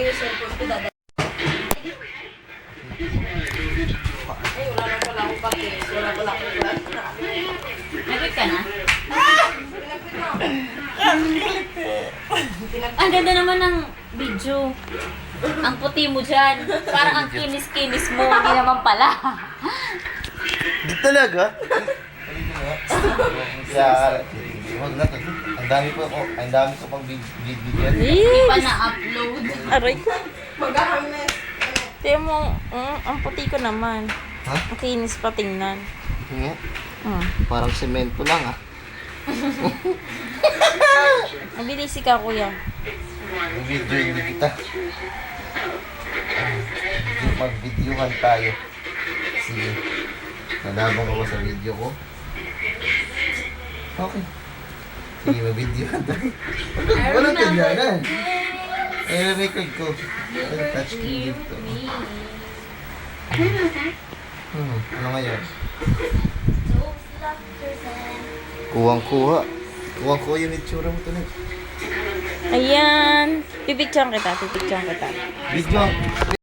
Yung cellphone ko, dada. Ay, wala na pala akong pake. Wala pala akong wala. Nagwit ka na? Ang ganda naman ng video. Ang puti mo dyan. Parang ang kinis-kinis mo. Hindi naman pala. Di talaga? Kaya, huwag na to. Ang dami ko, oh, ang dami ko pang video. Hindi pa na-upload. Aray. Maghahang na. Tiyan mo, mm, ang puti ko naman. Ha? Ang kinis pa tingnan. Nga, Mm. parang semento lang ah. Mabilis ka, kuya. Ang video hindi kita. Mag-videohan tayo. Sige. Nalabang ako sa video ko. Okay. Sige, mag-videohan tayo. Wala, wala ganyanan. Eh, record ko. Ano, touch screen dito. Hmm, ano ngayon? Kuwang-kuha. Kuwang-kuha yung itsura mo tuloy. Ayan. Pipicturean kita, pipicturean kita. Video,